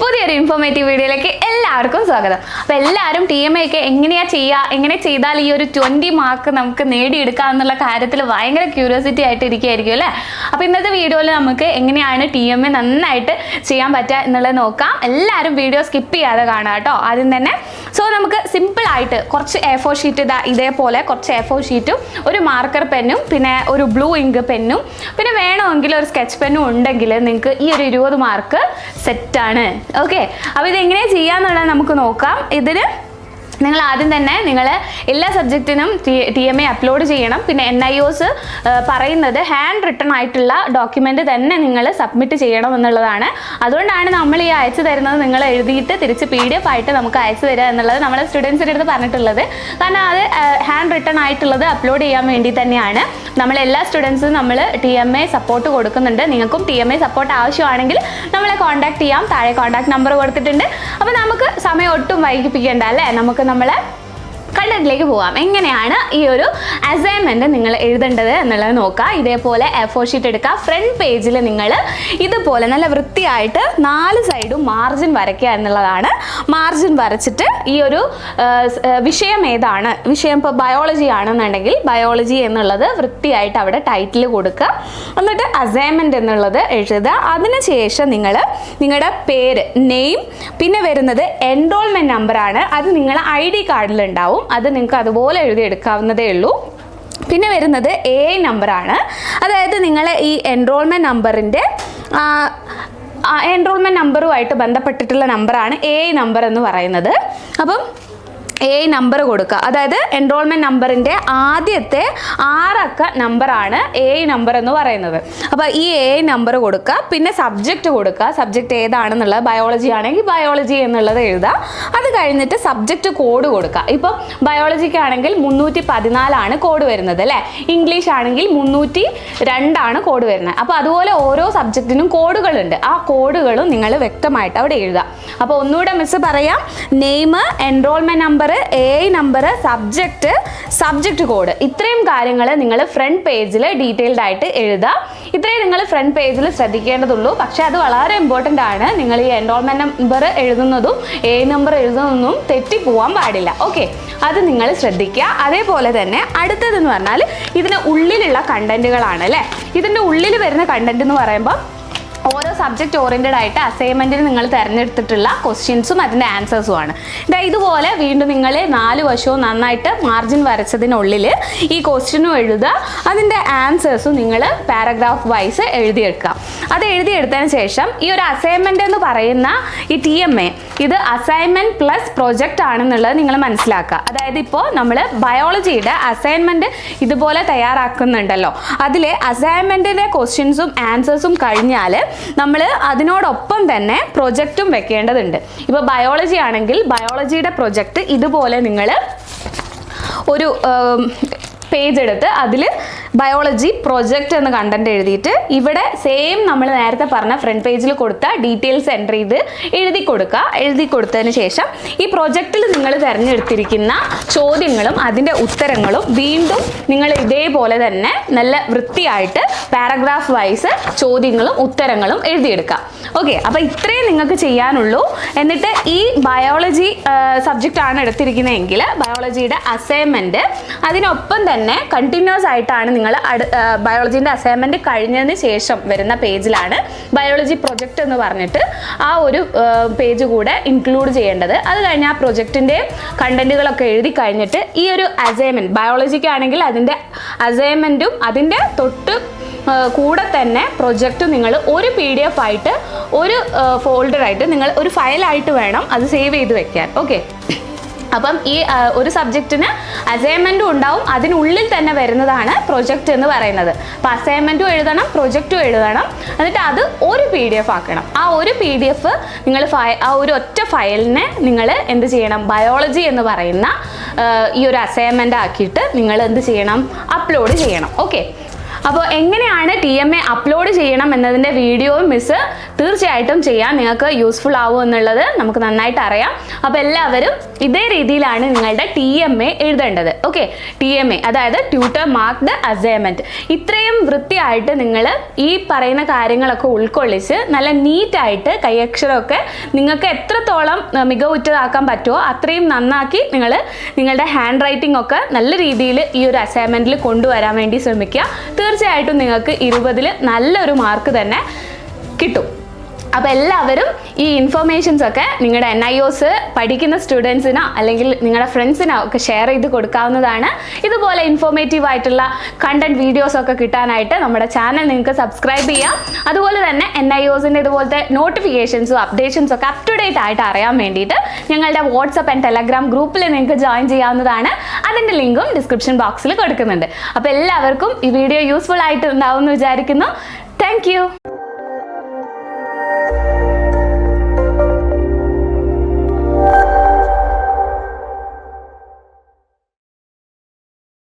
പുതിയൊരു ഇൻഫോർമേറ്റീവ് വീഡിയോയിലേക്ക് എല്ലാവർക്കും സ്വാഗതം. അപ്പോൾ എല്ലാവരും ടി എം എ ഒക്കെ എങ്ങനെയാണ് ചെയ്യുക എങ്ങനെ ചെയ്താൽ ഈ ഒരു ട്വന്റി മാർക്ക് നമുക്ക് നേടിയെടുക്കാം എന്നുള്ള കാര്യത്തിൽ ഭയങ്കര ക്യൂരിയോസിറ്റി ആയിട്ട് ഇരിക്കുകയായിരിക്കും അല്ലേ? അപ്പോൾ ഇന്നത്തെ വീഡിയോയിൽ നമുക്ക് എങ്ങനെയാണ് ടി എം എ നന്നായിട്ട് ചെയ്യാൻ പറ്റുക എന്നുള്ളത് നോക്കാം. എല്ലാവരും വീഡിയോ സ്കിപ്പ് ചെയ്യാതെ കാണാം കേട്ടോ. ആദ്യം തന്നെ സോ നമുക്ക് സിമ്പിൾ ആയിട്ട് കുറച്ച് എ ഫോർ ഷീറ്റ് ഇതാ ഇതേപോലെ കുറച്ച് എ ഫോർ ഷീറ്റും ഒരു മാർക്കർ പെന്നും പിന്നെ ഒരു ബ്ലൂ ഇങ്ക് പെന്നും പിന്നെ വേണമെങ്കിൽ ഒരു സ്കെച്ച് പെന്നും ഉണ്ടെങ്കിൽ നിങ്ങൾക്ക് ഈ ഒരു ഇരുപത് മാർക്ക് സെറ്റാണ് ഓക്കെ അപ്പോൾ ഇത് എങ്ങനെ ചെയ്യാന്നുള്ളത് നമുക്ക് നോക്കാം. ഇതിന് നിങ്ങൾ ആദ്യം തന്നെ നിങ്ങൾ എല്ലാ സബ്ജക്റ്റിനും ടി എം എ അപ്ലോഡ് ചെയ്യണം. പിന്നെ എൻ ഐ ഒസ് പറയുന്നത് ഹാൻഡ് റിട്ടൺ ആയിട്ടുള്ള ഡോക്യുമെന്റ് തന്നെ നിങ്ങൾ സബ്മിറ്റ് ചെയ്യണം എന്നുള്ളതാണ്. അതുകൊണ്ടാണ് നമ്മൾ ഈ അയച്ചു തരുന്നത് നിങ്ങൾ എഴുതിയിട്ട് തിരിച്ച് പി ഡി എഫ് ആയിട്ട് നമുക്ക് അയച്ചു തരിക എന്നുള്ളത് നമ്മൾ സ്റ്റുഡൻസിന്റെ അടുത്ത് പറഞ്ഞിട്ടുള്ളത്. കാരണം അത് ഹാൻഡ് റിട്ടൺ ആയിട്ടുള്ളത് അപ്ലോഡ് ചെയ്യാൻ വേണ്ടി തന്നെയാണ്. നമ്മൾ എല്ലാ സ്റ്റുഡൻസും നമ്മൾ ടി എം എ സപ്പോർട്ട് കൊടുക്കുന്നുണ്ട്. നിങ്ങൾക്കും ടി എം എ സപ്പോർട്ട് ആവശ്യമാണെങ്കിൽ നമ്മളെ കോൺടാക്ട് ചെയ്യാം. താഴെ കോൺടാക്ട് നമ്പർ കൊടുത്തിട്ടുണ്ട്. അപ്പോൾ നമുക്ക് സമയം ഒട്ടും വൈകിപ്പിക്കേണ്ട അല്ലേ? നമുക്ക് നമ്മൾ കണ്ടന്റിലേക്ക് പോവാം. എങ്ങനെയാണ് ഈ ഒരു അസൈൻമെന്റ് നിങ്ങൾ എഴുതേണ്ടത് എന്നുള്ളത് നോക്കുക ഇതേപോലെ എഫോ ഷീറ്റ് എടുക്കുക ഫ്രണ്ട് പേജിൽ നിങ്ങൾ ഇതുപോലെ നല്ല വൃത്തിയായിട്ട് നാല് സൈഡും മാർജിൻ വരയ്ക്കുക എന്നുള്ളതാണ്. മാർജിൻ വരച്ചിട്ട് ഈ ഒരു വിഷയം ഏതാണ്? വിഷയം ഇപ്പോൾ ബയോളജി ആണെന്നുണ്ടെങ്കിൽ ബയോളജി എന്നുള്ളത് വൃത്തിയായിട്ട് അവിടെ ടൈറ്റിൽ കൊടുക്കുക. എന്നിട്ട് അസൈൻമെന്റ് എന്നുള്ളത് എഴുതുക. അതിനുശേഷം നിങ്ങൾ നിങ്ങളുടെ പേര് നെയിം പിന്നെ വരുന്നത് എൻറോൾമെന്റ് നമ്പർ ആണ്. അത് നിങ്ങളുടെ ഐ ഡി കാർഡിൽ ഉണ്ടാവും. അത് നിങ്ങൾക്ക് അതുപോലെ എഴുതി എടുക്കാവുന്നതേ ഉള്ളൂ. പിന്നെ വരുന്നത് എ നമ്പറാണ് അതായത് നിങ്ങൾ ഈ എൻറോൾമെന്റ് നമ്പറിന്റെ എൻറോൾമെന്റ് നമ്പറുമായിട്ട് ബന്ധപ്പെട്ടിട്ടുള്ള നമ്പറാണ് എ നമ്പർ എന്ന് പറയുന്നത്. അപ്പം എ നമ്പർ കൊടുക്കുക. അതായത് എൻറോൾമെന്റ് നമ്പറിന്റെ ആദ്യത്തെ ആറക്ക നമ്പറാണ് എ നമ്പർ എന്ന് പറയുന്നത്. അപ്പോൾ ഈ എ നമ്പർ കൊടുക്കുക. പിന്നെ സബ്ജക്റ്റ് കൊടുക്കുക. സബ്ജക്റ്റ് ഏതാണെന്നുള്ളത്? ബയോളജി ആണെങ്കിൽ ബയോളജി എന്നുള്ളത് എഴുതുക. അത് കഴിഞ്ഞിട്ട് സബ്ജക്റ്റ് കോഡ് കൊടുക്കുക. ഇപ്പം ബയോളജിക്ക് ആണെങ്കിൽ മുന്നൂറ്റി പതിനാലാണ് കോഡ് വരുന്നത് അല്ലേ? ഇംഗ്ലീഷ് ആണെങ്കിൽ മുന്നൂറ്റി രണ്ടാണ് കോഡ് വരുന്നത്. അപ്പോൾ അതുപോലെ ഓരോ സബ്ജക്റ്റിനും കോഡുകളുണ്ട് ആ കോഡുകളും നിങ്ങൾ വ്യക്തമായിട്ട് അവിടെ എഴുതുക. അപ്പോൾ ഒന്നുകൂടെ മിസ് പറയാം. Name enrolment number A number subject subject code ഇത്രയും കാര്യങ്ങൾ നിങ്ങൾ ഫ്രണ്ട് പേജിൽ ഡീറ്റെയിൽഡ് ആയിട്ട് എഴുതുക ഇത്രയും നിങ്ങൾ ഫ്രണ്ട് പേജിൽ ശ്രദ്ധിക്കേണ്ടതുള്ളൂ. പക്ഷേ അത് വളരെ ഇമ്പോർട്ടന്റ് ആണ്. നിങ്ങൾ ഈ എൻറോൾമെന്റ് നമ്പർ എഴുതുന്നതും എ നമ്പർ എഴുതുന്നതും തെറ്റിപ്പോവാൻ പാടില്ല. ഓക്കെ അത് നിങ്ങൾ ശ്രദ്ധിക്കുക അതേപോലെ തന്നെ അടുത്തതെന്ന് പറഞ്ഞാൽ ഇതിന് ഉള്ളിലുള്ള കണ്ടന്റുകളാണ് അല്ലേ? ഇതിന്റെ ഉള്ളിൽ വരുന്ന കണ്ടന്റ് എന്ന് പറയുമ്പോൾ ഓരോ സബ്ജക്റ്റ് ഓറിയന്റഡ് ആയിട്ട് അസൈൻമെന്റിന് നിങ്ങൾ തിരഞ്ഞെടുത്തിട്ടുള്ള ക്വസ്റ്റ്യൻസും അതിന്റെ ആൻസേഴ്സും ആണ്. ഇതാ ഇതുപോലെ വീണ്ടും നിങ്ങൾ നാല് വശവും നന്നായിട്ട് മാർജിൻ വരച്ചതിനുള്ളിൽ ഈ ക്വസ്റ്റ്യനും എഴുതുക. അതിന്റെ ആൻസേഴ്സും നിങ്ങൾ പാരഗ്രാഫ് വൈസ് എഴുതിയെടുക്കുക. അത് എഴുതിയെടുത്തതിന് ശേഷം ഈ ഒരു അസൈൻമെന്റ് എന്ന് പറയുന്ന ഈ ടി എം എ ഇത് അസൈൻമെന്റ് പ്ലസ് പ്രൊജക്റ്റ് ആണെന്നുള്ളത് നിങ്ങൾ മനസ്സിലാക്കുക. അതായത് ഇപ്പോൾ നമ്മൾ ബയോളജിയുടെ അസൈൻമെന്റ് ഇതുപോലെ തയ്യാറാക്കുന്നുണ്ടല്ലോ. അതിലെ അസൈൻമെന്റിന്റെ ക്വസ്റ്റ്യൻസും ആൻസേഴ്സും കഴിഞ്ഞാൽ നമ്മൾ അതിനോടൊപ്പം തന്നെ പ്രൊജക്റ്റും വെക്കേണ്ടതുണ്ട്. ഇപ്പോൾ ബയോളജി ആണെങ്കിൽ ബയോളജിയുടെ പ്രൊജക്റ്റ് ഇതുപോലെ നിങ്ങൾ ഒരു പേജ് എടുത്ത് അതിൽ ബയോളജി പ്രൊജക്റ്റ് എന്ന് കണ്ടന്റ് എഴുതിയിട്ട് ഇവിടെ സെയിം നമ്മൾ നേരത്തെ പറഞ്ഞ ഫ്രണ്ട് പേജിൽ കൊടുത്ത ഡീറ്റെയിൽസ് എന്റർ ചെയ്ത് എഴുതി കൊടുക്കുക എഴുതി കൊടുത്തതിന് ശേഷം ഈ പ്രൊജക്റ്റിൽ നിങ്ങൾ തിരഞ്ഞെടുത്തിരിക്കുന്ന ചോദ്യങ്ങളും അതിന്റെ ഉത്തരങ്ങളും വീണ്ടും നിങ്ങൾ ഇതേപോലെ തന്നെ നല്ല വൃത്തിയായിട്ട് പാരഗ്രാഫ് വൈസ് ചോദ്യങ്ങളും ഉത്തരങ്ങളും എഴുതിയെടുക്കുക ഓക്കെ അപ്പോൾ ഇത്രയും നിങ്ങൾക്ക് ചെയ്യാനുള്ളൂ. എന്നിട്ട് ഈ ബയോളജി സബ്ജക്റ്റ് ആണ് എടുത്തിരിക്കുന്നതെങ്കിൽ ബയോളജിയുടെ അസൈൻമെന്റ് അതിനൊപ്പം തന്നെ കണ്ടിന്യൂസ് ആയിട്ടാണ് നിങ്ങൾ ബയോളജിന്റെ അസൈൻമെന്റ് കഴിഞ്ഞതിന് ശേഷം വരുന്ന പേജിലാണ് ബയോളജി പ്രൊജക്റ്റ് എന്ന് പറഞ്ഞിട്ട് ആ ഒരു പേജ് കൂടെ ഇൻക്ലൂഡ് ചെയ്യേണ്ടത്. അത് കഴിഞ്ഞ് ആ പ്രൊജക്റ്റിന്റെ കണ്ടന്റുകളൊക്കെ എഴുതി കഴിഞ്ഞിട്ട് ഈ ഒരു അസൈൻമെന്റ് ബയോളജിക്കാണെങ്കിൽ അതിന്റെ അസൈൻമെന്റും അതിന്റെ തൊട്ട് കൂടെ തന്നെ പ്രൊജക്റ്റ് നിങ്ങൾ ഒരു പി ഡി എഫ് ആയിട്ട് ഒരു ഫോൾഡറായിട്ട് നിങ്ങൾ ഒരു ഫയലായിട്ട് വേണം അത് സേവ് ചെയ്ത് വെക്കാൻ. ഓക്കെ അപ്പം ഈ ഒരു സബ്ജക്റ്റിന് അസൈൻമെന്റും ഉണ്ടാവും. അതിനുള്ളിൽ തന്നെ വരുന്നതാണ് പ്രൊജക്റ്റ് എന്ന് പറയുന്നത്. അപ്പോൾ അസൈൻമെന്റും എഴുതണം പ്രൊജക്റ്റും എഴുതണം. എന്നിട്ട് അത് ഒരു പി ഡി എഫ് ആക്കണം. ആ ഒരു പി ഡി എഫ് നിങ്ങൾ ഫയ ആ ഒരു ഒറ്റ ഫയലിനെ നിങ്ങൾ എന്ത് ചെയ്യണം? ബയോളജി എന്ന് പറയുന്ന ഈ ഒരു അസൈൻമെന്റ് ആക്കിയിട്ട് നിങ്ങൾ എന്ത് ചെയ്യണം? അപ്ലോഡ് ചെയ്യണം. ഓക്കെ അപ്പോൾ എങ്ങനെയാണ് ടി എം എ അപ്ലോഡ് ചെയ്യണം എന്നതിന്റെ വീഡിയോ മിസ് തീർച്ചയായിട്ടും ചെയ്യാം. നിങ്ങൾക്ക് യൂസ്ഫുൾ ആവും എന്നുള്ളത് നമുക്ക് നന്നായിട്ട് അറിയാം. അപ്പോൾ എല്ലാവരും ഇതേ രീതിയിലാണ് നിങ്ങളുടെ ടി എം എ എഴുതേണ്ടത്. ഓക്കെ ടി എം എ അതായത് ട്യൂട്ടർ മാർക്ക് ദ അസൈൻമെന്റ് ഇത്രയും വൃത്തിയായിട്ട് നിങ്ങൾ ഈ പറയുന്ന കാര്യങ്ങളൊക്കെ ഉൾക്കൊള്ളിച്ച് നല്ല നീറ്റായിട്ട് കൈയക്ഷരമൊക്കെ നിങ്ങൾക്ക് എത്രത്തോളം മികവുറ്റതാക്കാൻ പറ്റുമോ അത്രയും നന്നാക്കി നിങ്ങൾ നിങ്ങളുടെ ഹാൻഡ് റൈറ്റിംഗ് ഒക്കെ നല്ല രീതിയിൽ ഈ ഒരു അസൈൻമെന്റിൽ കൊണ്ടുവരാൻ വേണ്ടി ശ്രമിക്കുക. തീർച്ചയായിട്ടും നിങ്ങൾക്ക് ഇരുപതിൽ നല്ലൊരു മാർക്ക് തന്നെ കിട്ടും. അപ്പോൾ എല്ലാവരും ഈ ഇൻഫർമേഷൻസ് ഒക്കെ നിങ്ങളുടെ എൻ ഐ ഒസ് പഠിക്കുന്ന സ്റ്റുഡൻസിനോ അല്ലെങ്കിൽ നിങ്ങളുടെ ഫ്രണ്ട്സിനോ ഒക്കെ ഷെയർ ചെയ്ത് കൊടുക്കാവുന്നതാണ്. ഇതുപോലെ ഇൻഫോർമേറ്റീവ് ആയിട്ടുള്ള കണ്ടന്റ് വീഡിയോസ് ഒക്കെ കിട്ടാനായിട്ട് നമ്മുടെ ചാനൽ നിങ്ങൾക്ക് സബ്സ്ക്രൈബ് ചെയ്യാം. അതുപോലെ തന്നെ എൻ ഐ ഒസിന്റെ ഇതുപോലത്തെ നോട്ടിഫിക്കേഷൻസും അപ്ഡേഷൻസും ഒക്കെ അപ് ടു ഡേറ്റ് ആയിട്ട് അറിയാൻ വേണ്ടിയിട്ട് ഞങ്ങളുടെ വാട്സപ്പ് ആൻഡ് ടെലഗ്രാം ഗ്രൂപ്പിൽ നിങ്ങൾക്ക് ജോയിൻ ചെയ്യാവുന്നതാണ്. അതിന്റെ ലിങ്കും ഡിസ്ക്രിപ്ഷൻ ബോക്സിൽ കൊടുക്കുന്നുണ്ട്. അപ്പോൾ എല്ലാവർക്കും ഈ വീഡിയോ യൂസ്ഫുൾ ആയിട്ട് ഉണ്ടാവും എന്ന് വിചാരിക്കുന്നു താങ്ക്